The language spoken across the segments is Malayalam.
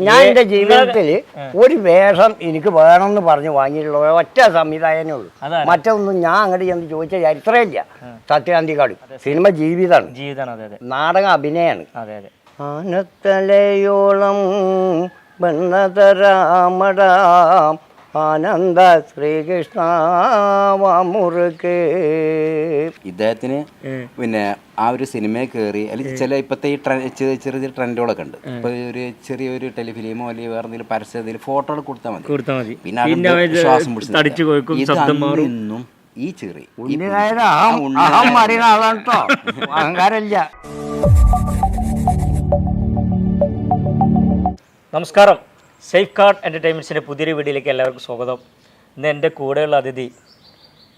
ഞാൻ എന്റെ ജീവിതത്തിൽ ഒരു വേഷം എനിക്ക് വേണമെന്ന് പറഞ്ഞു വാങ്ങിയിട്ടുള്ള ഒറ്റ സംവിധായകനേ ഉള്ളൂ. മറ്റൊന്നും ഞാൻ അങ്ങോട്ട് ചെന്ന് ചോദിച്ച ചരിത്രമില്ല സത്യാന്തികാട് സിനിമ ജീവിതമാണ് നാടക അതെ ആനത്തലയോളം ബണ്ണതരാമടാം ആനന്ദ ശ്രീകൃഷ്ണ മുറുക്ക് ഇദ്ദേഹത്തിന് പിന്നെ ആ ഒരു സിനിമയിൽ കയറി അല്ലെങ്കിൽ ചില ഇപ്പോഴത്തെ ഈ ട്രെ- ചെറിയ ചെറിയ ട്രെൻഡുകളൊക്കെ ഉണ്ട്. ഇപ്പൊ ഒരു ചെറിയൊരു ടെലിഫിലിമോ അല്ലെങ്കിൽ വേറെ എന്തെങ്കിലും പരസ്യം എന്തെങ്കിലും ഫോട്ടോകൾ കൊടുത്താൽ മതി. കൊടുത്താൽ മതി. പിന്നെ ശ്വാസം പിടിച്ചു തടിച്ചു നിൽക്കുക. ശബ്ദം മാറും. ഇന്നും ഈ ചെറി അഹം അറിയുന്ന ആളാണ് കേട്ടോ അഹങ്കാരമില്ല. നമസ്കാരം. സേഫ് കാർഡ് എന്റർടൈൻമെന്റ്സിന്റെ പുതിയൊരു വീഡിയോയിലേക്ക് എല്ലാവർക്കും സ്വാഗതം. ഇന്ന് എന്റെ കൂടെയുള്ള അതിഥി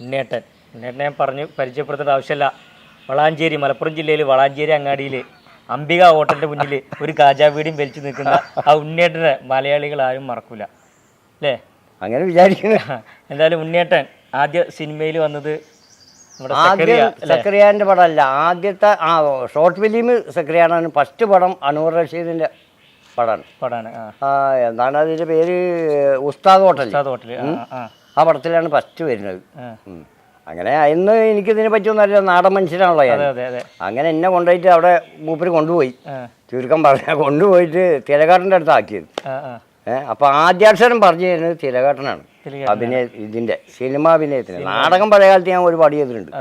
ഉണ്ണേട്ടൻ ഉണ്ണേട്ടനെ ഞാൻ പറഞ്ഞ് പരിചയപ്പെടുത്തേണ്ട ആവശ്യമില്ല. വളാഞ്ചേരി മലപ്പുറം ജില്ലയിൽ വളാഞ്ചേരി അങ്ങാടിയിൽ അംബിക ഹോട്ടലിന്റെ മുന്നിൽ ഒരു കാജാവീടിയും വലിച്ചു നിൽക്കുന്ന ആ ഉണ്ണേട്ടനെ മലയാളികൾ ആരും മറക്കൂല. അല്ലേ? അങ്ങനെ വിചാരിക്കുന്നു. എന്തായാലും ഉണ്ണേട്ടൻ ആദ്യ സിനിമയിൽ വന്നത് സക്രിയാന്റെ പടമല്ല. ആദ്യത്തെ ആ ഷോർട്ട് ഫിലിം സക്രിയാണ് ഫസ്റ്റ് പടം അനൂർ റഷീദിന്റെ പടാണ് ആ. എന്താണ് അതിന്റെ പേര് ഉസ്താദ് ഹോട്ടൽ ഉസ്താദ് ഹോട്ടൽ ആ പടത്തിലാണ് ഫസ്റ്റ് വരുന്നത്. അങ്ങനെ അന്ന് എനിക്കിതിനെ പറ്റിയൊന്നും അറിയില്ല. നാടൻ മനുഷ്യനാണല്ലോ ഞാൻ. അങ്ങനെ എന്നെ കൊണ്ടുപോയിട്ട് അവിടെ മൂപ്പര് കൊണ്ടുപോയി. ചുരുക്കം പറഞ്ഞാൽ കൊണ്ടുപോയിട്ട് തിലകാട്ടന്റെ അടുത്ത് ആക്കിയത്. ഏഹ് അപ്പൊ ആദ്യാക്ഷരം പറഞ്ഞു തരുന്നത് തിലകാട്ടനാണ്. അഭിനയ ഇതിന്റെ സിനിമ അഭിനയത്തിന്. നാടകം പഴയ കാലത്ത് ഞാൻ ഒരുപാട് ചെയ്തിട്ടുണ്ട്.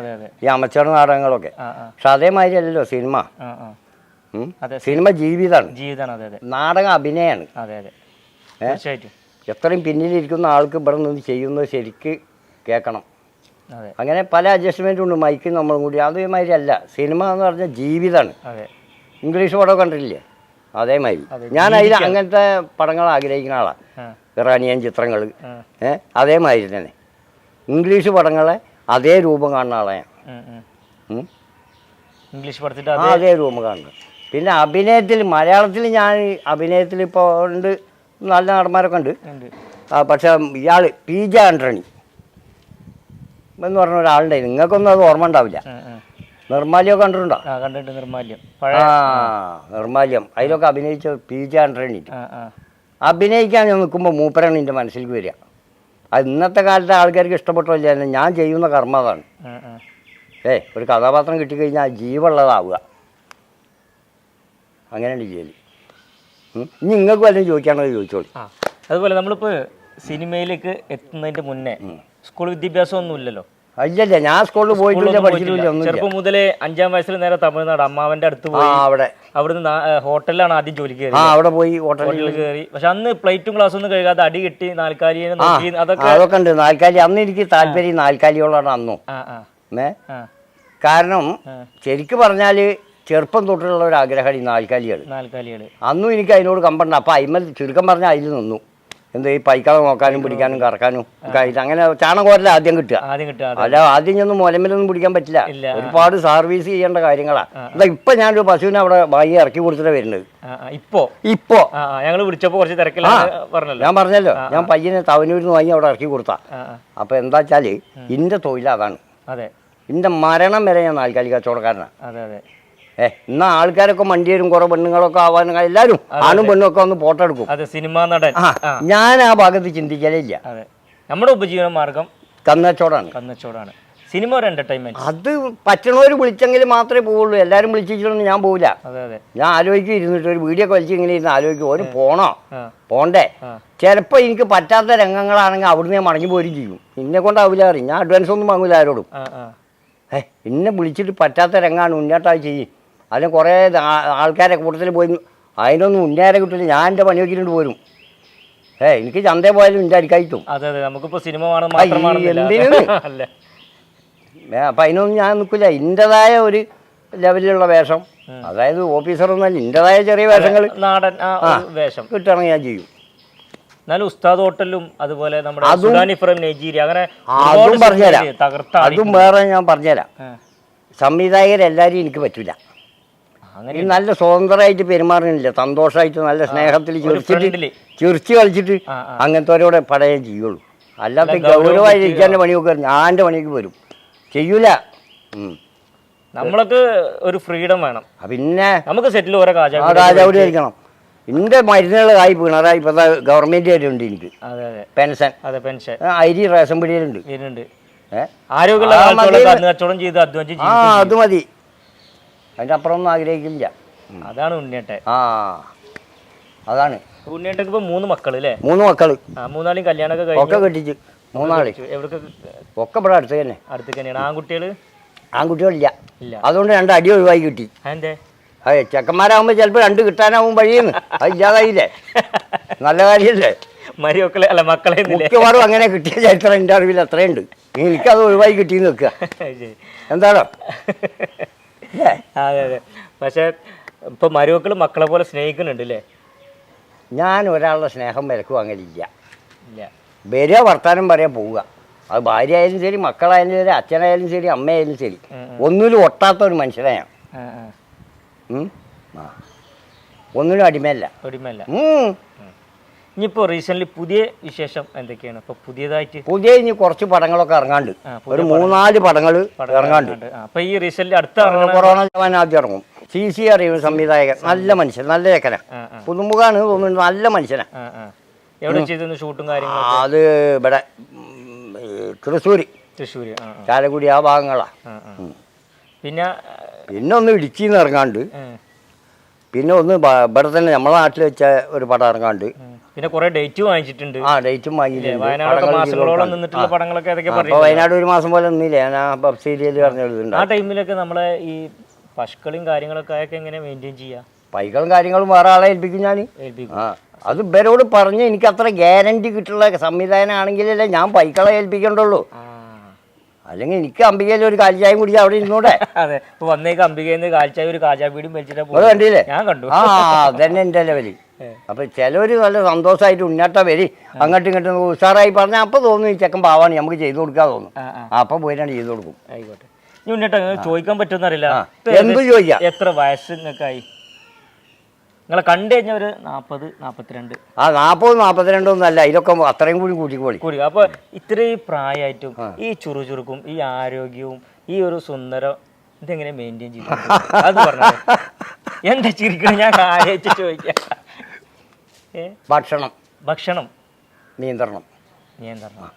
ഈ അമച്ചർ നാടകങ്ങളൊക്കെ. പക്ഷെ അതേമാതിരി അല്ലല്ലോ സിനിമ. സിനിമ ജീവിതമാണ്. ജീവിതമാണ് അതെ അതെ. നാടകം അഭിനയമാണ്. അതെ അതെ. തീർച്ചയായിട്ടും. എത്രയും പിന്നിലിരിക്കുന്ന ആൾക്ക് ഇവിടെ നിന്ന് ചെയ്യുന്നത് ശരിക്ക് കേൾക്കണം. അങ്ങനെ പല അഡ്ജസ്റ്റ്മെന്റും ഉണ്ട്. മൈക്ക് നമ്മളും കൂടി. അതേമാതിരി അല്ല. സിനിമ എന്ന് പറഞ്ഞാൽ ജീവിതമാണ്. ഇംഗ്ലീഷ് പടം കണ്ടിട്ടില്ലേ? അതേമാതിരി. അതെ, ഞാൻ അതിൽ അങ്ങനത്തെ പടങ്ങൾ ആഗ്രഹിക്കുന്ന ആളാണ് ഇറാനിയൻ ചിത്രങ്ങൾ ഏഹ് അതേമാതിരി തന്നെ. ഇംഗ്ലീഷ് പടങ്ങളെ അതേ രൂപം കാണുന്ന ഞാൻ. ഉം. ഇംഗ്ലീഷ് പഠിച്ചിട്ട് അതേ രൂപം കാണുന്നത്. പിന്നെ അഭിനയത്തിൽ മലയാളത്തിൽ ഞാൻ അഭിനയത്തിൽ ഇപ്പോൾ ഉണ്ട് നല്ല നടന്മാരൊക്കെ ഉണ്ട്. പക്ഷെ ഇയാൾ പി ജെ ആന്റണി എന്ന് പറഞ്ഞ ഒരാളുണ്ട് നിങ്ങൾക്കൊന്നും അത് ഓർമ്മ ഉണ്ടാവില്ല. നിർമാല്യം കണ്ടിട്ടുണ്ടോ? ആ നിർമാല്യം. ആ നിർമാല്യം. അതിലൊക്കെ അഭിനയിച്ച പി ജെ ആന്റണി അഭിനയിക്കാൻ ഞാൻ നിൽക്കുമ്പോൾ മൂപ്പരാണ് എന്റെ മനസ്സിലേക്ക് വരിക. അത് ഇന്നത്തെ കാലത്തെ ആൾക്കാർക്ക് ഇഷ്ടപ്പെട്ടില്ല ഞാൻ ചെയ്യുന്ന കർമ്മ അതാണ്. ഏ ഒരു കഥാപാത്രം കിട്ടിക്കഴിഞ്ഞാൽ ജീവുള്ളതാവുക അങ്ങനെയാണ് ചെയ്യൽ. ഇനി നിങ്ങൾക്ക് വല്ലതും ചോദിക്കാണോ ചോദിച്ചോളൂ. അതുപോലെ നമ്മളിപ്പോൾ സിനിമയിലേക്ക് എത്തുന്നതിന്റെ മുന്നേ സ്കൂൾ വിദ്യാഭ്യാസം ഒന്നും ഇല്ലല്ലോ. ഇല്ലല്ല ഞാൻ സ്കൂളിൽ പോയിട്ടില്ല പഠിച്ചിട്ടില്ല ചെറുപ്പം മുതലേ അഞ്ചാം വയസ്സിൽ നേരെ തമിഴ്നാട് അമ്മാവന്റെ അടുത്ത് പോയി. അവിടെ. അവിടുന്ന് ഹോട്ടലിലാണ് ആദ്യം ജോലിക്ക് ആ കയറി അവിടെ പോയി ഹോട്ടലിൽ കയറി. പക്ഷെ അന്ന് പ്ലേറ്റും ഗ്ലാസ്സും ഒന്നും കഴുകാതെ അടി കിട്ടി നാൽക്കാലി അതൊക്കെ അതൊക്കെ ഉണ്ട്. നാൽക്കാലി അന്ന് എനിക്ക് താല്പര്യം നാൽക്കാലിയോളാണ് അന്നും. കാരണം. ശരിക്ക് പറഞ്ഞാൽ ചെറുപ്പം തൊട്ടുള്ള ഒരു ആഗ്രഹമാണ് ഈ നാൽക്കാലികൾ. അന്നും എനിക്ക് അതിനോട് കമ്പണ്ട അപ്പം അയിമൽ ചുരുക്കം പറഞ്ഞ അതിൽ നിന്നു. എന്താ ഈ പൈക്കളെ നോക്കാനും പിടിക്കാനും കറക്കാനും ഒക്കെ ആയിട്ട് അങ്ങനെ ചാണകോരല ആദ്യം കിട്ടുക. അല്ല ആദ്യം ചെന്ന് മുലമ്പിലൊന്നും പിടിക്കാൻ പറ്റില്ല. ഒരുപാട് സർവീസ് ചെയ്യേണ്ട കാര്യങ്ങളാണ് എന്താ ഇപ്പൊ ഞാനൊരു പശുവിനെ അവിടെ വായി ഇറക്കി കൊടുത്തിട്ട് വരുന്നത്. ഇപ്പോ? ഇപ്പോ. ഞങ്ങൾ വിളിച്ചപ്പോ കുറച്ച് തിരക്കില്ല ഞാൻ പറഞ്ഞല്ലോ. ഞാൻ പയ്യനെ തവനൂരിൽ നിന്ന് വാങ്ങി അവിടെ ഇറക്കി കൊടുത്താ. അപ്പൊ എന്താ വെച്ചാൽ ഇന്റെ തൊഴിൽ അതാണ്. ഇന്റെ മരണം വരെ ഞാൻ നാൽക്കാലി കച്ചവടക്കാരനാണ് ഏ ഇന്ന ആൾക്കാരൊക്കെ മണ്ടിയരും കുറെ പെണ്ണുങ്ങളൊക്കെ ആവാനും എല്ലാരും ആണും പെണ്ണും ഒക്കെ ഒന്ന് ഫോട്ടോ എടുക്കും. അതെ സിനിമാ നടൻ. ഞാൻ ആ ഭാഗത്ത് ചിന്തിക്കലില്ല. അതെ. നമ്മുടെ ഉപജീവന മാർഗം കന്നച്ചോടാണ്. കന്നച്ചോടാണ്. സിനിമ ഒരു എന്റർടൈൻമെന്റ് അത് പറ്റണവർ വിളിച്ചെങ്കിൽ മാത്രമേ പോവുള്ളൂ. എല്ലാരും വിളിച്ചിട്ടൊന്നും ഞാൻ പോവില്ല. ഞാൻ ആലോചിക്കും ഇരുന്നിട്ട് ഒരു വീഡിയോ ഒക്കെ വലിച്ച് ഇങ്ങനെ ഇരുന്ന് ആലോചിക്കും. ഒരു പോണോ? പോണ്ടേ? ചിലപ്പോ ചിലപ്പോൾ എനിക്ക് പറ്റാത്ത രംഗങ്ങളാണെങ്കിൽ അവിടുന്ന് ഞാൻ മടങ്ങി പോരും ചെയ്യും. ഇന്നെ കൊണ്ടാവില്ല അറിയും ഞാൻ അഡ്വാൻസ് ഒന്നും വാങ്ങൂല ആരോടും. ഏഹ് ഇന്നെ എന്നെ വിളിച്ചിട്ട് പറ്റാത്ത രംഗമാണ് ഉന്നേട്ടാ ചെയ്യും. അതിന് കുറേ ആൾക്കാരെ കൂട്ടത്തിൽ പോയി. അതിനൊന്നും ഉന്നേരെ കിട്ടില്ല. ഞാൻ എന്റെ പണി വെച്ചിട്ടുണ്ട് പോരും ഏ എനിക്ക് ചന്തേ പോയാലും എന്റെ അരിക്കായിട്ടും അതെ അതെ. നമുക്കിപ്പോൾ സിനിമ വേണം മാത്രമാണെന്നില്ല. എന്തിന്? അല്ലേ? അപ്പം അതിനൊന്നും ഞാൻ നിൽക്കില്ല. എന്റെതായ ഒരു ലെവലിലുള്ള വേഷം. അതായത് ഓഫീസർ എന്നാൽ എന്റെതായ ചെറിയ വേഷങ്ങൾ നാടൻ വേഷം. കിട്ടുകയാണെങ്കിൽ ഞാൻ ചെയ്യും. എന്നാലും ഉസ്താദ് ഹോട്ടലും അതുപോലെ നമ്മുടെ നൈജീരിയ അങ്ങനെ അതും പറഞ്ഞുതരാം. അതും വേറെ ഞാൻ പറഞ്ഞുതരാം. സംവിധായകരെല്ലാവരും എനിക്ക് പറ്റില്ല അങ്ങനെ നല്ല സ്വതന്ത്രമായിട്ട് പെരുമാറുന്നില്ല. സന്തോഷമായിട്ട് നല്ല സ്നേഹത്തിൽ ചിരിച്ചിട്ട് ചിരിച്ച് കളിച്ചിട്ട്. അങ്ങനത്തെവരോടെ പടയം ചെയ്യുള്ളൂ. അല്ലാത്ത അല്ല, ഗൗരവം ഗൗരവമായി ഇരിക്കാന്റെ പണിയൊക്കെ ഞാൻ എന്റെ പണിക്ക് വരും. ചെയ്യൂല. നമ്മൾക്ക് ഒരു ഫ്രീഡം വേണം. പിന്നെ നമുക്ക് സെറ്റിൽ ഓരോ രാജാവിടെ ഇരിക്കണം എന്റെ മരുന്നുകളായി പിണറായി ഇപ്പോഴത്തെ ഗവൺമെന്റ് ആയിട്ടുണ്ട് എനിക്ക്. പെൻഷൻ. അതെ പെൻഷൻ. അരി റേഷൻ പിടിയിലുണ്ട് ആരോഗ്യമുള്ള ആ, കച്ചവടം ചെയ്ത് അധ്വാനിച്ച് അത് മതി. അതിന്റെ അപ്പുറം ഒന്നും ആഗ്രഹിക്കില്ല അതാണ് ഉണ്ണിയേട്ടൻ. ആ അതാണ്. ഉണ്ണിയേട്ടക്ക് ഇപ്പൊ മൂന്ന് മക്കൾ അല്ലേ മൂന്ന് മക്കൾ ആ മൂന്നാളും കല്യാണമൊക്കെ ഒക്കെ കെട്ടിച്ച്. മൂന്നാൾ. എവിടെ ഒക്കെ ഇവിടെ അടുത്ത് തന്നെ അടുത്ത് തന്നെയാണ്. ആൺകുട്ടികൾ? ആൺകുട്ടികളില്ല. ഇല്ല. അതുകൊണ്ട് രണ്ട് അടി ഒഴിവായി കിട്ടി. അതെ ചെക്കന്മാരാകുമ്പോൾ ചിലപ്പോൾ രണ്ട് കിട്ടാനാവും വഴിയെന്ന്. അത് ഇല്ലാതായില്ലേ? നല്ല കാര്യമല്ലേ മരിയൊക്കെ അല്ല മക്കളെ? മിക്കവാറും അങ്ങനെ കിട്ടിയ ചരിത്രം എന്റെ അറിവിൽ അത്രയുണ്ട്. എനിക്കത് ഒഴിവായി കിട്ടി നിൽക്കുക. എന്താണോ? അതെ അതെ. പക്ഷെ ഇപ്പൊ മരുമക്കൾ മക്കളെ പോലെ സ്നേഹിക്കുന്നുണ്ട് അല്ലേ ഞാൻ ഒരാളുടെ സ്നേഹം വിലക്കും അങ്ങനെ ഇല്ല. വരിക വർത്താനം പറയാൻ പോവുക. അത് ഭാര്യ ആയാലും ശരി മക്കളായാലും ശരി അച്ഛനായാലും ശരി അമ്മയായാലും ശരി. ഒന്നിലും ഒട്ടാത്ത ഒരു മനുഷ്യനെയാണ് ഒന്നിനും അടിമയല്ല. ഒടിമല്ല ഇനിയിപ്പോ റീസെന്റ് പുതിയ വിശേഷം എന്തൊക്കെയാണ്? ഇപ്പൊ പുതിയതായിട്ട് പുതിയ ഇനി കുറച്ച് പടങ്ങളൊക്കെ ഇറങ്ങാണ്ട് ഒരു മൂന്നാൽ പടങ്ങൾ ഇറങ്ങാണ്ട് അപ്പൊ ഈ റീസെന്റ് അടുത്ത കൊറോണ ജവാൻ ആദ്യം ഇറങ്ങും. സി സി അറിയുന്ന സംവിധായകൻ നല്ല മനുഷ്യൻ നല്ല ഏക്കന. പുതുമുഖാണ് തോന്നുന്നു നല്ല മനുഷ്യനാ. എവിടെ ചെയ്തിരുന്നു ഷൂട്ടും കാര്യങ്ങളും അത് ഇവിടെ തൃശ്ശൂർ തൃശ്ശൂര്. ചാലക്കുടി ആ ഭാഗങ്ങളാ. പിന്നെ പിന്നെ ഒന്ന് ഇടുക്കിന്ന് ഇറങ്ങാണ്ട് പിന്നെ ഒന്ന് ഇവിടെ തന്നെ നമ്മളെ നാട്ടിൽ വെച്ച ഒരു പടം ഇറങ്ങാണ്ട്. പിന്നെ കുറെ ഡേറ്റ് വാങ്ങിച്ചിട്ടുണ്ട്. ആ ഡേറ്റും മാസങ്ങളോളം. നിന്നിട്ടുള്ള പടങ്ങളൊക്കെ ഏതൊക്കെ വയനാട് ഒരു മാസം പോലെ നിന്നില്ലേ? ഞാൻ ആ സീരിയൽ ആ. ടൈമിലൊക്കെ നമ്മളെ ഈ പശുക്കളും കാര്യങ്ങളൊക്കെ ആയൊക്കെ എങ്ങനെ മെയിന്റെയിൻ ചെയ്യാം? പൈകളും കാര്യങ്ങളും വേറെ ആളെ ഏൽപ്പിക്കും ഞാൻ ആ അത് ഇവരോട് പറഞ്ഞ് എനിക്ക് അത്ര ഗ്യാരണ്ടി കിട്ടുള്ള സംവിധാനം ആണെങ്കിലല്ലേ ഞാൻ പൈക്കളെ ഏൽപ്പിക്കണ്ടുള്ളൂ. അല്ലെങ്കിൽ എനിക്ക് അംബികയിൽ ഒരു കാലിച്ചായം കുടിച്ച് അവിടെ ഇരുന്നൂടെ. അതെ. വന്നേക്ക് അംബികയിൽ കാഴ്ച ഒരു കാജാപീടും വലിച്ചിട്ടാ കണ്ടില്ലേ? ഞാൻ കണ്ടു. ആ അതന്നെ എന്റെ ലെവൽ. ഏ. അപ്പൊ ചിലവര് നല്ല സന്തോഷമായിട്ട് ഉന്നട്ട വരി. അങ്ങോട്ടും ഇങ്ങോട്ടും ഉഷാറായി പറഞ്ഞാൽ അപ്പൊ തോന്നുന്നു ഈ ചെക്കൻ പാവാണ് നമുക്ക് ചെയ്തു കൊടുക്കാൻ തോന്നും. അപ്പൊ പോയിട്ടാണ് ചെയ്തു കൊടുക്കും. ആയിക്കോട്ടെ. ഇനി ഉണ്ണിട്ട് ചോദിക്കാൻ പറ്റുമെന്നറിയില്ല എന്ത് ചോദിക്കാം? എത്ര വയസ്സ് നിങ്ങൾക്കായി? നിങ്ങളെ കണ്ടു കഴിഞ്ഞ ഒരു നാപ്പത് നാപ്പത്തിരണ്ട്. ആ നാൽപ്പത് നാൽപ്പത്തിരണ്ടൊന്നും അല്ല. ഇതൊക്കെ അത്രയും കൂടി കൂട്ടിക്കോളി. കൂടി. അപ്പൊ ഇത്രയും പ്രായമായിട്ടും ഈ ചുറുചുറുക്കും ഈ ആരോഗ്യവും ഈ ഒരു സുന്ദരം ഇതെങ്ങനെ മെയിന്റെയിൻ ചെയ്തു അത് പറഞ്ഞത് എന്താ ചിരിക്കണം? ഞാൻ ആലോചിച്ച് ചോദിക്കാം. ഭക്ഷണം. ഭക്ഷണം. നിയന്ത്രണം. നിയന്ത്രണം.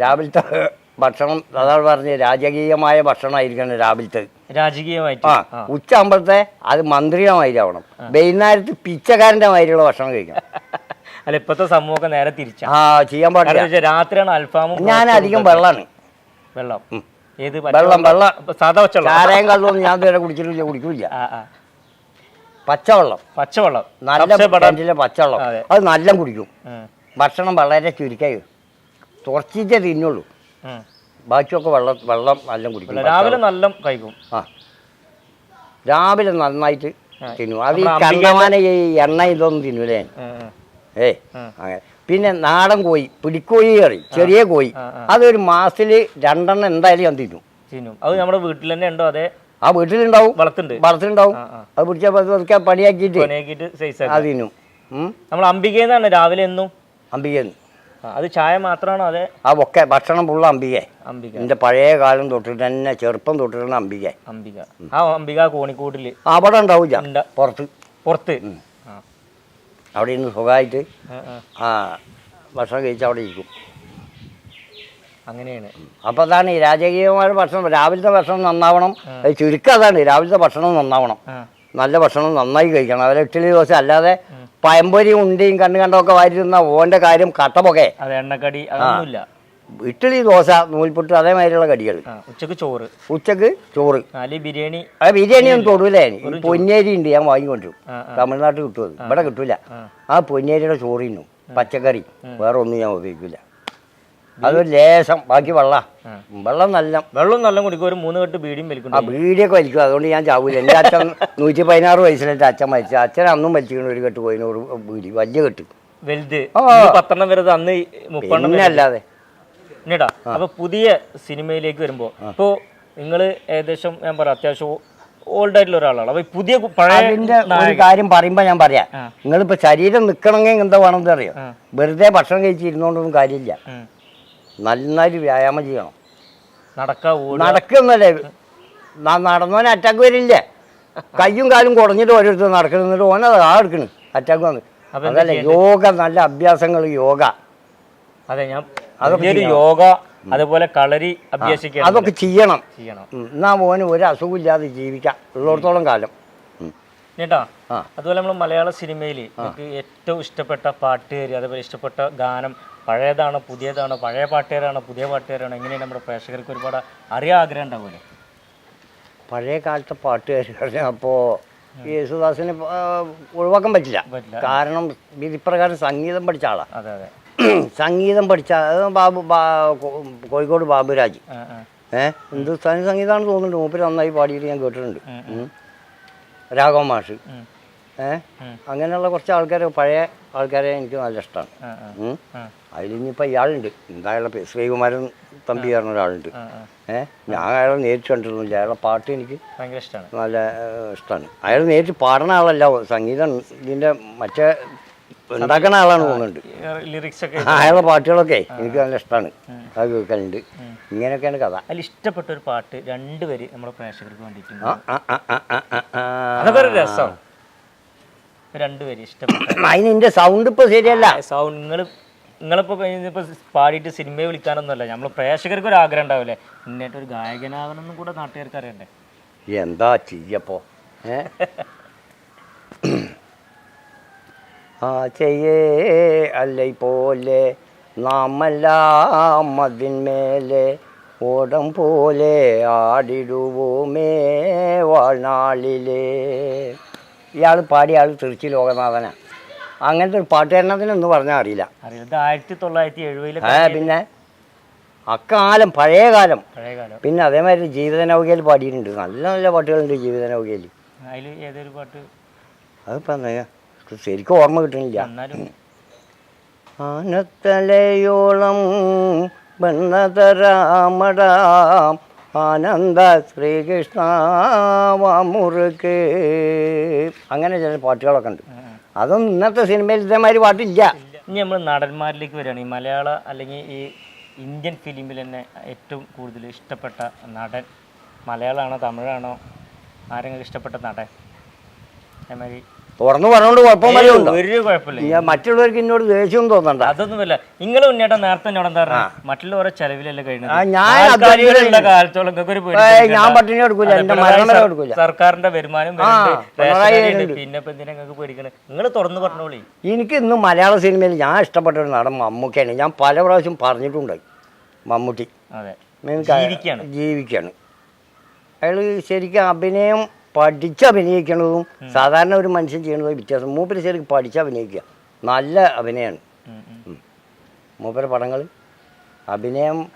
രാവിലത്തെ ഭക്ഷണം അതാണ് പറഞ്ഞ് രാജകീയമായ ഭക്ഷണമായിരിക്കണം രാവിലത്തെ. രാജകീയമായിട്ട്. ആ ആ. ഉച്ച ആകുമ്പോഴത്തെ അത് മന്ത്രിയമായിരിക്കണം വൈകുന്നേരത്ത് പിച്ചക്കാരന്റെ മാതിരിയുള്ള ഭക്ഷണം കഴിക്കണം. അല്ല ഇപ്പത്തെ സമൂഹമൊക്കെ നേരെ തിരിച്ച. ആ ചെയ്യാൻ പാടില്ല. രാത്രിയാണ് അൽഫാമും ഞാൻ അധികം വെള്ളമാണ് വെള്ളം. ഏത് വെള്ളം വെള്ളം. സാധാ വെള്ളം ചാരയും കള്ളൊന്നും ഞാൻ ഇതുവരെ കുടിച്ചിട്ടില്ല കുടിക്കില്ല. പച്ചവെള്ളം. പച്ചവെള്ളം. നല്ല ബ്രാൻഡിലെ. കിണറ്റിലെ പച്ചവെള്ളം. അതെ. നല്ല കുടിക്കും. ഭക്ഷണം വളരെ ചുരുക്കായി തുറച്ചിട്ടേ തിന്നുള്ളൂ. ബാക്കിയൊക്കെ വെള്ളം വെള്ളം നല്ല കുടിക്കും. രാവിലെ നല്ല കഴിക്കും. ആ. രാവിലെ നന്നായിട്ട് തിന്നു. അത് ഈ കണ്ണമാന ഈ എണ്ണ ഇതൊന്നും തിന്നൂലേ? ഉം. അങ്ങനെ. പിന്നെ നാടൻ കോഴി പിടിക്കോഴി കറി ചെറിയ കോഴി. അതൊരു മാസത്തിൽ രണ്ടെണ്ണം എന്തായാലും ഞാൻ തിന്നു. തിന്നും. അത് നമ്മുടെ വീട്ടിൽ തന്നെ ഉണ്ടോ അതെ? ആ വീട്ടിലുണ്ടാവും. വളർത്തുണ്ട്. ആ. അത് പിടിച്ചാൽ പതുക്കെ പണിയാക്കിയിട്ട് കൊനയാക്കിയിട്ട് സൈസ് അത് നമ്മൾ അംബികയെന്നാണ് രാവിലെ എന്നും. അംബികന്ന്. ആ, അത് ചായ മാത്രമാണോ അതെ? ആ ഒക്കെ ഭക്ഷണം പുള്ള അംബിക അംബിക. എന്റെ പഴയ കാലം തൊട്ടിട്ട് തന്നെ ചെറുപ്പം തൊട്ടിട്ടാണ് അംബിക. അംബിക. ആ അംബിക കോണിക്കൂട്ടിൽ. അവിടെ ഉണ്ടാവില്ല. ഉണ്ട്. പുറത്ത്. പുറത്ത്. അവിടെ ഇന്ന് സുഖമായിട്ട്. ആ ഭക്ഷണം കഴിച്ച് അവിടെ ഇരിക്കും. അങ്ങനെയാണ്. അപ്പോൾ അതാണ് ഈ രാജകീയമായ ഭക്ഷണം രാവിലത്തെ ഭക്ഷണം നന്നാവണം. അത് ചുരുക്കം അതാണ് രാവിലത്തെ ഭക്ഷണം നന്നാവണം. നല്ല ഭക്ഷണം നന്നായി കഴിക്കണം. അവരെ ഇഡ്ഡലി ദോശ അല്ലാതെ പയമ്പൊരിയും ഉണ്ടിയും കണ്ണു കണ്ടൊക്കെ വാരിരുന്ന ഓന്റെ കാര്യം കട്ടപൊക്കെ. എണ്ണക്കടി ഇഡ്ഡലി ദോശ നൂൽപുട്ട് അതേമാതിരിയുള്ള കടികൾ. ഉച്ചയ്ക്ക് ചോറ്. ഉച്ചയ്ക്ക് ചോറ്. ബിരിയാണി. ആ ബിരിയാണി ഒന്നും തൊടൂലേ പൊന്നേരി ഉണ്ട് ഞാൻ വാങ്ങിക്കൊണ്ടിരും. തമിഴ്നാട്ടിൽ കിട്ടുമത് ഇവിടെ കിട്ടൂല. ആ. ആ പൊന്നേരിയുടെ ചോറിനും പച്ചക്കറി. വേറെ ഒന്നും ഞാൻ ഉപയോഗിക്കില്ല അതൊരു ലേശം. ബാക്കി വെള്ളം. ആ. വെള്ളം നല്ല വെള്ളം നല്ല കുടിക്കും. ഒരു മൂന്ന് കെട്ട് ബീഡിയും ആ വലിക്കും ബീഡിയൊക്കെ വലിക്കും. അതുകൊണ്ട് ഞാൻ ചാവൂല. എന്റെ അച്ഛൻ നൂറ്റി പതിനാറ് വയസ്സിലെന്റെ അച്ഛൻ മരിച്ചു. അച്ഛൻ അന്നും വലിച്ചിരിക്കുന്ന ഒരു കെട്ട് ഒരു ബീഡി. വലിയ കെട്ട്. വലുത്. ആ. പത്തെണ്ണം വരുന്നത് അന്ന് മുപ്പെണ്ണം അല്ലാതെ. പിന്നീടാ അപ്പൊ പുതിയ സിനിമയിലേക്ക് വരുമ്പോ ഇപ്പോ നിങ്ങൾ ഏകദേശം ഞാൻ പറയാം അത്യാവശ്യം ഓൾഡ് ആയിട്ടുള്ള ഒരാളാണ്. അപ്പൊ ഈ പുതിയ കു- പഴയ അതിന്റെ ഒരു നായകൻ. കാര്യം പറയുമ്പോ ഞാൻ പറയാം. നിങ്ങളിപ്പോ ശരീരം നിക്കണമെങ്കിൽ എന്താ വേണമെന്ന് അറിയാം ആ. വെറുതെ ഭക്ഷണം കഴിച്ചിരുന്നോണ്ടൊന്നും കാര്യമില്ല. നന്നായിട്ട് വ്യായാമം ചെയ്യണം. നടക്കുന്നല്ലേ നടന്നവന് അറ്റാക്ക് വരില്ല. കയ്യും കാലും കുടഞ്ഞിട്ട് ഓരോരുത്തർ നടക്കുന്നിട്ട് ഓനത് ആ എടുക്കണ്. അറ്റാക്ക് വന്ന്. അതല്ല യോഗ നല്ല അഭ്യാസങ്ങൾ യോഗ. അതെ ഞാൻ അതൊക്കെ യോഗ അതുപോലെ കളരി അഭ്യസിക്കുക അതൊക്കെ ചെയ്യണം. എന്നാ മോന് ഒരു അസുഖമില്ലാതെ ജീവിക്കാം. ഉള്ളിടത്തോളം കാലം. കേട്ടാ അതുപോലെ നമ്മൾ മലയാള സിനിമയിൽ എനിക്ക് ഏറ്റവും ഇഷ്ടപ്പെട്ട പാട്ടുകാരി അതുപോലെ ഇഷ്ടപ്പെട്ട ഗാനം പഴയതാണോ പുതിയതാണ് പഴയ പാട്ടുകാരാണോ പുതിയ പാട്ടുകാരാണോ. എങ്ങനെയാണ് നമ്മുടെ പ്രേക്ഷകർക്ക് ഒരുപാട് അറിയാൻ ആഗ്രഹം ഉണ്ടാവില്ലേ പഴയ കാലത്തെ പാട്ടുകാർ അപ്പോൾ യേശുദാസിനെ ഒഴിവാക്കാൻ പറ്റില്ല. കാരണം വിധിപ്രകാരം സംഗീതം പഠിച്ച ആളാണ് അതെ അതെ. സംഗീതം പഠിച്ച ബാബു കോഴിക്കോട് ബാബുരാജ്. ഏ. ഏഹ് ഹിന്ദുസ്ഥാനി സംഗീതമാണെന്ന് തോന്നുന്നുണ്ട്. മൂപ്പര് നന്നായി പാടിയിട്ട് ഞാൻ കേട്ടിട്ടുണ്ട്. രാഘവ മാഷ്. ഏഹ് അങ്ങനെയുള്ള കുറച്ച് ആൾക്കാരെ പഴയ ആൾക്കാരെ എനിക്ക് നല്ല ഇഷ്ടമാണ്. അതിലിനിപ്പോൾ ഇയാളുണ്ട്. എന്തായാലും ശ്രീകുമാരൻ തമ്പി പറഞ്ഞ ഒരാളുണ്ട്. ഏഹ് ഞാൻ അയാളെ നേരിട്ട് കണ്ടിരുന്നില്ല അയാളെ പാട്ട് എനിക്ക് ഭയങ്കര ഇഷ്ടമാണ് നല്ല ഇഷ്ടമാണ് അയാൾ നേരിട്ട് പാടുന്ന ആളല്ല. സംഗീതം ഇതിന്റെ മറ്റേ ഉണ്ടാക്കുന്ന ആളാണ് തോന്നുന്നുണ്ട്. അയാളുടെ പാട്ടുകളൊക്കെ എനിക്ക് നല്ല ഇഷ്ടമാണ് അത് കേൾക്കലുണ്ട്. ഇങ്ങനെയൊക്കെയാണ് കഥ. അതിൽ ഇഷ്ടപ്പെട്ട ഒരു പാട്ട് രണ്ടുപേര് നമ്മുടെ പ്രേക്ഷകർക്ക് വേണ്ടിയിട്ടുണ്ട്. അതൊക്കെ ഒരു രസം. രണ്ടുപേരും ഇഷ്ടപ്പെട്ടു. അതിന് എന്റെ സൗണ്ട് ഇപ്പൊ ശരിയല്ല. സൗണ്ട് നിങ്ങൾ നിങ്ങളിപ്പോ ഇപ്പൊ പാടിയിട്ട് സിനിമയെ വിളിക്കാനൊന്നുമല്ല. നമ്മൾ പ്രേക്ഷകർക്ക് ഒരു ആഗ്രഹം ഉണ്ടാവില്ലേ? ഇന്നേട്ട് ഒരു ഗായകനാകണമെന്നും കൂടെ നാട്ടുകാർക്ക് അറിയണ്ടേ? എന്താ ചെയ്യപ്പോ? ആ ചെയ്യേ അല്ല പോലെ നാമെല്ലാം അതിന്മേലെ ഓടം പോലെ ആടിടുവോമേ വാൾനാളിലേ. ഇയാൾ പാടിയ ആൾ തിരുച്ചി ലോകനാഥനാണ് അങ്ങനത്തെ ഒരു പാട്ടുകാരനത്തിനൊന്നും പറഞ്ഞാൽ അറിയില്ല. ആയിരത്തി തൊള്ളായിരത്തി എഴുപതിൽ പിന്നെ അക്കാലം പഴയ കാലം പഴയ കാലം പിന്നെ അതേമാതിരി ജീവിത നൗകയിൽ പാടിയിട്ടുണ്ട്. നല്ല നല്ല പാട്ടുകളുണ്ട് ജീവിത നൗകയിൽ അതിൽ ഏതൊരു പാട്ട്? അതിപ്പോൾ ശരിക്കും ഓർമ്മ കിട്ടണില്ല. എന്നാലും. ആനത്തലയോളം ബണ്ണതരാമടാം ആനന്ദ ശ്രീകൃഷ്ണ വാമുറുക്ക്. അങ്ങനെ ചില പാട്ടുകളൊക്കെ ഉണ്ട്. അതൊന്നും ഇന്നത്തെ സിനിമയിൽ ഇതേമാതിരി പാട്ടില്ല. ഇനി നമ്മൾ നടന്മാരിലേക്ക് വരികയാണ്. ഈ മലയാള അല്ലെങ്കിൽ ഈ ഇന്ത്യൻ ഫിലിമിൽ തന്നെ ഏറ്റവും കൂടുതൽ ഇഷ്ടപ്പെട്ട നടൻ മലയാളമാണോ തമിഴാണോ ആരെങ്കിലും ഇഷ്ടപ്പെട്ട നടൻ? അതേമാതിരി തുറന്നു പറഞ്ഞോണ്ട് കുഴപ്പം വരെയുണ്ടോ ഒരു കുഴപ്പമില്ല. ഞാൻ മറ്റുള്ളവർക്ക് എന്നോട് ദേഷ്യം തോന്നണ്ട. അതൊന്നുമില്ല. നിങ്ങൾ ഉന്നേട്ടം നേരത്തെ എന്നോട് എന്താ പറഞ്ഞത് മറ്റുള്ളവരെ ചെലവിലല്ലേ കഴിഞ്ഞത് ഞാൻ കാലത്തോളം പട്ടിണി കൊടുക്കൂല എന്റെ മരണം സർ- സർക്കാരിന്റെ വരുമാനം. പിന്നെ നിങ്ങൾക്ക് നിങ്ങൾ തുറന്നു പറഞ്ഞോളി. എനിക്ക് ഇന്ന് മലയാള സിനിമയിൽ ഞാൻ ഇഷ്ടപ്പെട്ട ഒരു നടൻ മമ്മൂക്കയാണ്. ഞാൻ പല പ്രാവശ്യം പറഞ്ഞിട്ടുണ്ട് മമ്മൂട്ടി. ജീവിക്കാണ്. ജീവിക്കാണ്. അയാൾ ശരിക്കും അഭിനയം പഠിച്ച് അഭിനയിക്കണതും സാധാരണ ഒരു മനുഷ്യൻ ചെയ്യണതും വ്യത്യാസം. മൂപ്പര് ശരിക്കും പഠിച്ച് അഭിനയിക്കുക നല്ല അഭിനയമാണ് മൂപ്പര പടങ്ങൾ അഭിനയം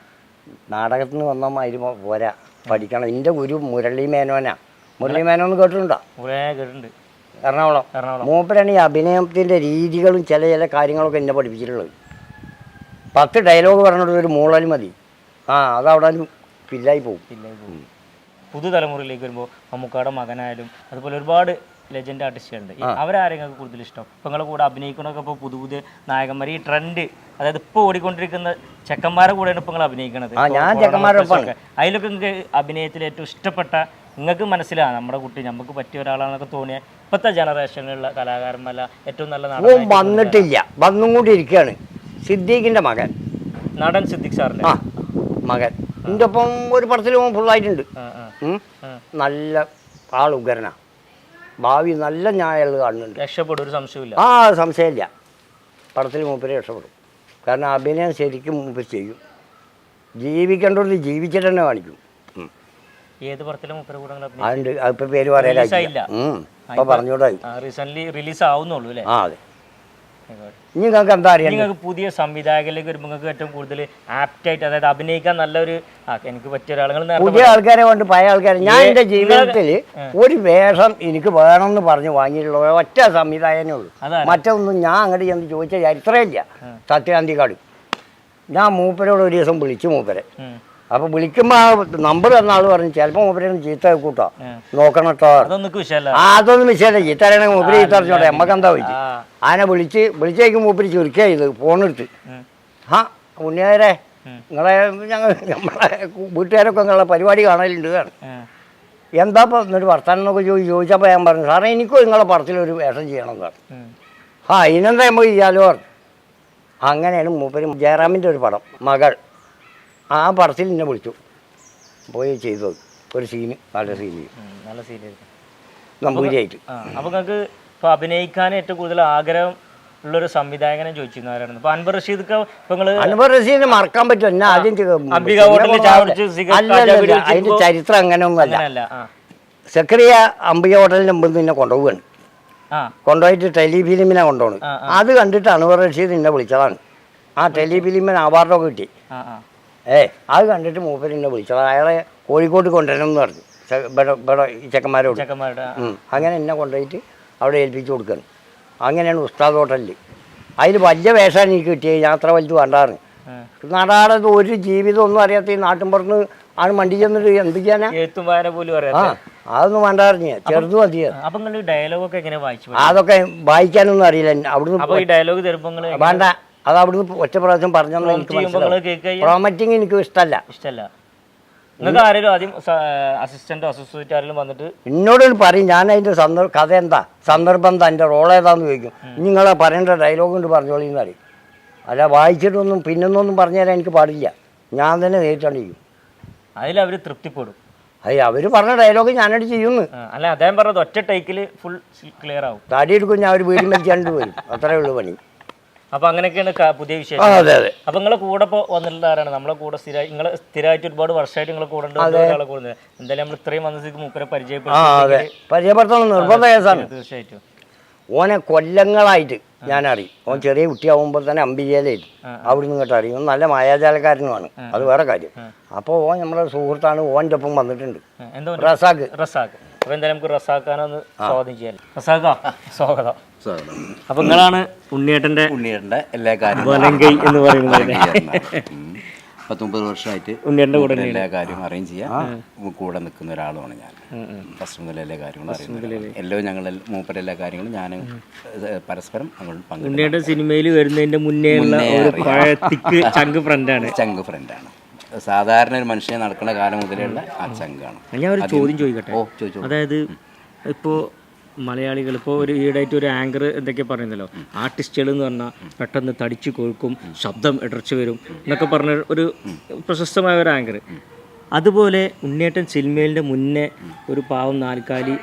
നാടകത്തിൽ നിന്ന് വന്ന മാതിരി പോരാ. പഠിക്കണം. എന്റെ ഗുരു മുരളി മേനോനാ. മുരളി മേനോൻ എന്ന് കേട്ടിട്ടുണ്ടോ? എറണാകുളം. എറണാകുളം. മൂപ്പരാണ് ഈ അഭിനയത്തിന്റെ രീതികളും ചില ചില കാര്യങ്ങളൊക്കെ എന്നെ പഠിപ്പിച്ചിട്ടുള്ളത്. പത്ത് ഡയലോഗ് പറഞ്ഞിട്ട് ഒരു മൂളൽ മതി. ആ അതവിടെ ഫില്ലായി പോകും പോകും പുതുതലമുറയിലേക്ക് വരുമ്പോൾ മമ്മൂക്കയുടെ മകനായാലും അതുപോലെ ഒരുപാട് ലെജൻഡ് ആർട്ടിസ്റ്റുകളുണ്ട് അവരാരെങ്കിലും കൂടുതൽ ഇഷ്ടം? ഇപ്പം നിങ്ങളെ കൂടെ അഭിനയിക്കണമൊക്കെ ഇപ്പോൾ പുതു പുതിയ നായകന്മാർ ഈ ട്രെൻഡ് അതായത് ഇപ്പോൾ ഓടിക്കൊണ്ടിരിക്കുന്ന ചെക്കന്മാരെ കൂടെയാണ് ഇപ്പോൾ നിങ്ങൾ അഭിനയിക്കണത്. അതിലൊക്കെ നിങ്ങൾക്ക് അഭിനയത്തിൽ ഏറ്റവും ഇഷ്ടപ്പെട്ട നിങ്ങൾക്ക് മനസ്സിലാണ് നമ്മുടെ കുട്ടി നമുക്ക് പറ്റിയ ഒരാളാണെന്നൊക്കെ തോന്നിയ ഇപ്പോഴത്തെ ജനറേഷനിലുള്ള കലാകാരന്മാരല്ല ഏറ്റവും നല്ല നടൻ വന്നിട്ടില്ല. വന്നും കൂടി ഇരിക്കുകയാണ്. സിദ്ദീഖിന്റെ മകൻ. നടൻ സിദ്ദീഖ് സാറിന്റെ മകൻ. എന്റെ ഒപ്പം ഒരു പടത്തിൽ ഫുൾ ഫുള്ളായിട്ടുണ്ട്. നല്ല ആൾ ഉഗ്രനാ. ഭാവി നല്ല ഞായൾ കാണുന്നുണ്ട് രക്ഷപ്പെടും ഒരു സംശയമില്ല ആ സംശയമില്ല. പടത്തിൽ മൂപ്പര് രക്ഷപ്പെടും. കാരണം അഭിനയം ശരിക്കും മൂപ്പര് ചെയ്യും. ജീവിക്കേണ്ടത് ജീവിച്ചിട്ട് തന്നെ കാണിക്കും. ഏത് പടത്തിലും അതിന്റെ അതിപ്പോൾ പേര് പറയാനായി പറയാനില്ല. അപ്പോൾ പറഞ്ഞൂടായി റീസെന്റ് റിലീസ് ആവുന്നുള്ളൂ അല്ലേ? ആ അതെ. ഇനി നിങ്ങൾക്ക് എന്താ അറിയാം നിങ്ങൾക്ക് പുതിയ സംവിധായകരിലേക്ക് വരുമ്പോൾ നിങ്ങൾക്ക് ഏറ്റവും കൂടുതൽ ആപ്റ്റായിട്ട് അതായത് അഭിനയിക്കാൻ നല്ലൊരു എനിക്ക് പറ്റിയ ഒരാളുകൾ പുതിയ ആൾക്കാരെ കൊണ്ട് പഴയ ആൾക്കാരെ ഞാൻ എന്റെ ജീവിതത്തിൽ ഒരു വേഷം എനിക്ക് എന്ന് പറഞ്ഞ് വാങ്ങിയിട്ടുള്ള ഒറ്റ സംവിധായകനേ ഉള്ളൂ. മറ്റൊന്നും ഞാൻ അങ്ങോട്ട് ചെന്ന് ചോദിച്ച ചരിത്രമില്ല സത്യകാന്തിക്കാട് ഞാൻ മൂപ്പരോട് ഒരു ദിവസം വിളിച്ചു മൂപ്പരെ. ഉം. അപ്പോൾ വിളിക്കുമ്പോൾ ആ നമ്പർ തന്ന ആൾ പറഞ്ഞു ചിലപ്പോ മൂപ്പരെ ഒന്ന് ചീത്ത കൂട്ടോ. നോക്കണം കേട്ടോ അതൊന്നും വിഷയല്ല ആ അതൊന്നും വിഷയമല്ല ചീത്ത അറിയണമെങ്കിൽ മൂപ്പര് ചീത്ത അറിഞ്ഞോട്ടെ നമ്മക്ക് എന്താ പറ്റി ആനെ വിളിച്ച് വിളിച്ചേക്കും മൂപ്പര് ചുരുക്കുക ചെയ്ത് ഫോണെടുത്ത്. ആ ഉണ്ണിയാരെ. നിങ്ങളെ ഞങ്ങൾ നമ്മളെ വീട്ടുകാരൊക്കെ നിങ്ങളെ പരിപാടി കാണലുണ്ട്. എന്താ ഇപ്പം എന്നിട്ട് വർത്താനം എന്നൊക്കെ ചോദിച്ചു ചോദിച്ചപ്പോൾ ഞാൻ പറഞ്ഞു സാറേ എനിക്കും നിങ്ങളെ പടത്തിലൊരു വേഷം ചെയ്യണം ഉം. ആ ഇനെന്താ നമുക്ക് ചെയ്യാലോ അങ്ങനെയാണ് മൂപ്പര് ജയറാമിന്റെ ഒരു പടം മകൾ ആ പടത്തിൽ എന്നെ വിളിച്ചു. പോയി ചെയ്തു. ഒരു സീന് നല്ല സീന് നല്ല സീരിയസ് നമ്പൂരിയായിട്ട് ആ അപ്പൊ നിങ്ങൾക്ക് ഇപ്പൊ അഭിനയിക്കാൻ ഏറ്റവും കൂടുതൽ ആഗ്രഹം ഉള്ളൊരു സംവിധായകനെ ചോദിച്ചിരുന്നു ആരാണ്? ഇപ്പൊ അൻവർ റഷീദ് അൻവർ റഷീദിനെ മറക്കാൻ പറ്റും എന്നെ ആദ്യം അതിന്റെ ചരിത്രം സിഗരറ്റ് അല്ല, സെക്രിയ അംബിക ഹോട്ടലിന്റെ മുമ്പിൽ നിന്നെ കൊണ്ടുപോവുകയാണ്. ആ. കൊണ്ടുപോയിട്ട് ടെലിഫിലിമിനെ കൊണ്ടുപോകണം അത് കണ്ടിട്ട് അൻവർ റഷീദ് എന്നെ വിളിച്ചതാണ്. ആ ടെലിഫിലിമിന് അവാർഡൊക്കെ കിട്ടി. ഏ അത് കണ്ടിട്ട് മൂപ്പര് എന്നെ വിളിച്ചത്. അയാളെ കോഴിക്കോട്ട് കൊണ്ടുവരണം എന്ന് പറഞ്ഞു. ഇവിടെ ഈ ചെക്കന്മാരോട്. അങ്ങനെ എന്നെ കൊണ്ടുപോയിട്ട് അവിടെ ഏൽപ്പിച്ചു കൊടുക്കണം. അങ്ങനെയാണ് ഉസ്താദ് ഹോട്ടലിൽ അതിൽ വലിയ വേഷമാണ് എനിക്ക് കിട്ടിയത് യാത്ര വലുത് വേണ്ടാറ് ഉം. ഒരു ജീവിതം ഒന്നും അറിയാത്ത ഈ നാട്ടിൻപുറത്ത് ആണ് മണ്ടി ചെന്നിട്ട് എന്ത് ചെയ്യാനാ? എഴുത്തും വായന പോലും ആ അതൊന്നും വേണ്ടാറിഞ്ഞ ചെറുത് മതിയ? അപ്പൊ നിങ്ങൾ ഡയലോഗ് എങ്ങനെ വായിച്ചു? അതൊക്കെ വായിക്കാനൊന്നും അറിയില്ല. അവിടുന്ന് ഡയലോഗ് വേണ്ട. അത് അവിടുന്ന് ഒറ്റ പ്രാവശ്യം പറഞ്ഞെന്ന് എനിക്ക് മനസ്സിലാവും. പ്രോമറ്റിങ് എനിക്ക് ഇഷ്ടമല്ല ഇഷ്ടമല്ല നിങ്ങൾക്ക് ആരെങ്കിലും ആദ്യം അസിസ്റ്റന്റോ അസോസിയേറ്റ് ആരെങ്കിലും വന്നിട്ട് എന്നോട് പറയും. ഞാൻ അതിന്റെ സന്ദർഭ കഥ എന്താ? സന്ദർഭം എന്താ? എന്റെ റോൾ ഏതാന്ന് ചോദിക്കും. നിങ്ങളെ പറയേണ്ട ഡയലോഗ് കൊണ്ട് പറഞ്ഞോളി എന്ന് പറയും. അല്ല വായിച്ചിട്ടൊന്നും പിന്നൊന്നും പറഞ്ഞു തരാൻ എനിക്ക് പാടില്ല. ഞാൻ തന്നെ നേരിട്ടാണ്ടിരിക്കും. അതിൽ അവർ തൃപ്തിപ്പെടും. അയ്യ അവർ പറഞ്ഞ ഡയലോഗ് ഞാനടി ചെയ്യുന്നു. അല്ല അദ്ദേഹം പറഞ്ഞത് ഒറ്റ ടൈക്കിൽ ഫുൾ ക്ലിയർ ആവും. താടി എടുക്കും ഞാൻ ഒരു വീട്ടിൽ മരിച്ചാണ്ട് വരും അത്രേ ഉള്ളൂ പണി. അപ്പൊ അങ്ങനെയൊക്കെയാണ് പുതിയ വിശേഷം അതെ അതെ. അപ്പൊ നിങ്ങളെ കൂടെ ഇപ്പൊ വന്നിട്ടുള്ള ആരാണ്? നമ്മളെ കൂടെ സ്ഥിരമായി സ്ഥിരമായിട്ട് ഒരുപാട് വർഷമായിട്ട് നിങ്ങളെ കൂടെ ഉണ്ട് ഒരാളെ കൂടെ എന്തായാലും നമ്മൾ ഇത്രയും വന്ന സ്ഥിതി മൂപ്പരെ പരിചയപ്പെടുത്തി പരിചയപ്പെടുത്തണം നിർബന്ധ കേസാണ് തീർച്ചയായിട്ടും. ഓനെ കൊല്ലങ്ങളായിട്ട് ഞാനറിയും. ഓൻ ചെറിയ കുട്ടിയാവുമ്പോൾ തന്നെ അമ്പികയിലായിരുന്നു നിന്ന് ഇങ്ങോട്ട് അറിയും. നല്ല മായാജാലക്കാരനുമാണ്. അത് വേറെ കാര്യം. അപ്പോൾ ഓൻ നമ്മുടെ സുഹൃത്താണ്. ഓന്റെ ഒപ്പം വന്നിട്ടുണ്ട്? റസാഖ്. റസാഖ്. അപ്പോൾ എന്തായാലും നമുക്ക് റസാഖാനൊന്ന് സ്വാഗതം ചെയ്യാൻ റസാഖാ സ്വാഗതം. അപ്പൊ നിങ്ങളാണ് ഉണ്ണിയേട്ടന്റെ ഉണ്ണിയേട്ടന്റെ എല്ലാ കാര്യങ്ങളും എന്ന് പറയുന്നത് പത്തൊമ്പത് പത്ത് മുപ്പത് വർഷമായിട്ട് ഉണ്ണിയേട്ടന്റെ കൂടെ എല്ലാ കാര്യവും അറേഞ്ച് ചെയ്യാൻ കൂടെ നിൽക്കുന്ന ഒരാളുമാണ് ഞാൻ. ഫസ്റ്റ് മുതൽ എല്ലാ കാര്യങ്ങളും അറിയുന്നത് എല്ലാം ഞങ്ങൾ മൂപ്പരെ എല്ലാ കാര്യങ്ങളും ഞാൻ പരസ്പരം ഞങ്ങൾ പങ്കെടുക്കും. ഉണ്ണിയേട്ടൻ സിനിമയിൽ വരുന്നതിന്റെ മുന്നേ ചങ്ക് ഫ്രണ്ടാണ്. ചങ്ക് ഫ്രണ്ടാണ്. സാധാരണ ഒരു മനുഷ്യനെ നടക്കുന്ന കാലം മുതലുള്ള ആ ചങ്കാണ്. ഞാൻ ഒരു ചോദ്യം ചോദിക്കട്ടെ? ഓ ചോദിച്ചോ. അതായത് ഇപ്പോൾ മലയാളികൾ ഇപ്പോൾ ഒരു ഈടായിട്ട് ഒരു ആങ്കർ എന്തൊക്കെ പറയുന്നല്ലോ ആർട്ടിസ്റ്റുകൾ എന്ന് പറഞ്ഞാൽ പെട്ടെന്ന് തടിച്ചു കൊഴുക്കും ശബ്ദം ഇടർച്ച വരും എന്നൊക്കെ പറഞ്ഞ ഒരു പ്രശസ്തമായ ഒരു ആങ്കർ. അതുപോലെ ഉണ്ണിയേട്ടൻ സിനിമയിലെ മുന്നേ ഒരു പാവം നാൽക്കാലി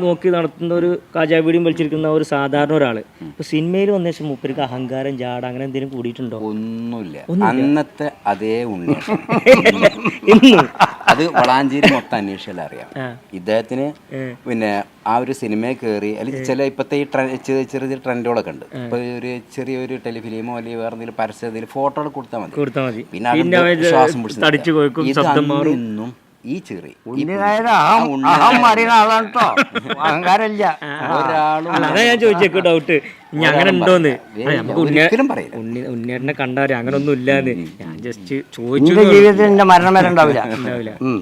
നോക്കി നടത്തുന്ന ഒരു കാജാവീടിയും വലിച്ചിരിക്കുന്ന ഒരു സാധാരണ ഒരാൾ. ഇപ്പൊ സിനിമയിൽ വന്ന ശേഷം മൂപ്പർക്ക് അഹങ്കാരം ജാട അങ്ങനെ എന്തെങ്കിലും കൂടിയിട്ടുണ്ടോ? ഒന്നുമില്ല. അന്നത്തെ അതേ ഇന്നും? അത് വളാഞ്ചേരി മൊത്തം അന്വേഷിച്ചാൽ അറിയാം. ഇദ്ദേഹത്തിന് പിന്നെ ആ ഒരു സിനിമയിൽ കയറി അല്ലെങ്കിൽ ചില ഇപ്പോഴത്തെ ഈ ചെറിയ ചെറിയ ട്രെൻഡുകളൊക്കെ ഉണ്ട്. ഇപ്പൊ ഒരു ചെറിയൊരു ടെലിഫിലിമോ അല്ലെങ്കിൽ വേറെ എന്തെങ്കിലും പരസ്യം എന്തെങ്കിലും ഫോട്ടോ കൊടുത്താൽ മതി. പിന്നെ ശ്വാസം പിടിച്ച് അന്ന് മാറും. ഇന്നും ഈ ചെറി അഹം അറിയണ ആളാണ് കേട്ടോ അഹങ്കാരല്ല ഒരാളും അതാ ഞാൻ ചോദിച്ചേക്ക് ഡൗട്ട് ഇനി അങ്ങനെ ഉണ്ടോന്ന്? ഒരിക്കലും പറയില്ല. ഉണ്ണിയേട്ടനെ കണ്ടാറി അങ്ങനെ ഒന്നും ഇല്ലാന്ന് ഞാൻ ജസ്റ്റ് ചോദിച്ചു ജീവിതത്തിൽ എന്റെ മരണം വരെ ഉണ്ടാവില്ല. ഉം.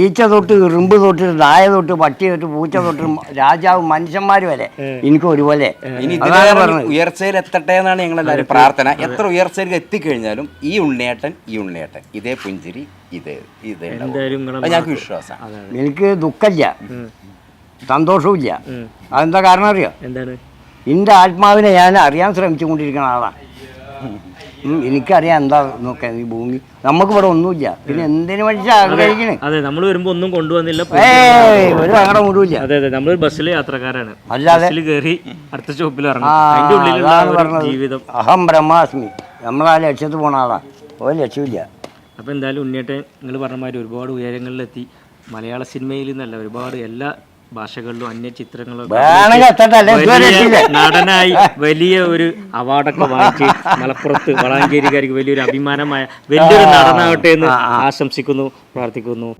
ഈച്ച തൊട്ട് ഇറുമ്പ് തൊട്ട് നായ തൊട്ട് പട്ടി തൊട്ട് പൂച്ച തൊട്ട് രാജാവ് മനുഷ്യന്മാര് വരെ എനിക്ക് ഒരുപോലെ. ഇനി അതാണ് ഇതിലേറെ പറഞ്ഞത്. ഉയർച്ചയിൽ എത്തട്ടെ എന്നാണ് ഞങ്ങൾ എല്ലാവരും പ്രാർത്ഥന. എത്ര ഉയർച്ചയിൽ എത്തിക്കഴിഞ്ഞാലും ഈ ഉണ്ണിയേട്ടൻ ഈ ഉണ്ണിയേട്ടൻ ഇതേ പുഞ്ചിരി ഇതേ ഇതേ ഉണ്ടാവും. എന്തായാലും നിങ്ങളെ അത് ഞങ്ങൾക്ക് വിശ്വാസമാണ്. എനിക്ക് ദുഃഖമില്ല. സന്തോഷവുമില്ല. അതെന്താ കാരണം അറിയോ? എന്താണ്? എന്റെ ആത്മാവിനെ ഞാൻ അറിയാൻ ശ്രമിച്ചുകൊണ്ടിരിക്കുന്ന ആളാണ്. എനിക്കറിയാം എന്താ നോക്കാൻ ഈ ഭൂമി. നമുക്ക് ഇവിടെ ഒന്നുമില്ല. പിന്നെ എന്തിനു മനുഷ്യ ആഗ്രഹിക്കണേ? അതെ നമ്മൾ വരുമ്പോ ഒന്നും കൊണ്ടുവന്നില്ല. ഒരു സങ്കടം മുഴുവില്ല അതെ അതെ നമ്മൾ ബസ്സിലെ യാത്രക്കാരാണ്. അല്ലാതെ കയറി അടുത്ത സ്റ്റോപ്പിൽ ആ. ജീവിതം. അഹം ബ്രഹ്മാസ്മി. നമ്മളാ ലക്ഷ്യത്ത് പോണ ആളാ. ഒരു ലക്ഷ്യമില്ല അപ്പൊ എന്തായാലും ഉണ്ണിയേട്ടൻ നിങ്ങൾ പറഞ്ഞ മാതിരി ഒരുപാട് ഉയരങ്ങളിലെത്തി. മലയാള സിനിമയിൽ നിന്നല്ല ഒരുപാട് എല്ലാ ഭാഷകളിലും അന്യ ചിത്രങ്ങളും നടനായി വലിയ ഒരു അവാർഡൊക്കെ വാങ്ങിച്ച് മലപ്പുറത്ത് വളാഞ്ചേരിക്കാർക്ക് വലിയൊരു അഭിമാനമായ വലിയൊരു നടനാവട്ടെ എന്ന് ആശംസിക്കുന്നു പ്രാർത്ഥിക്കുന്നു.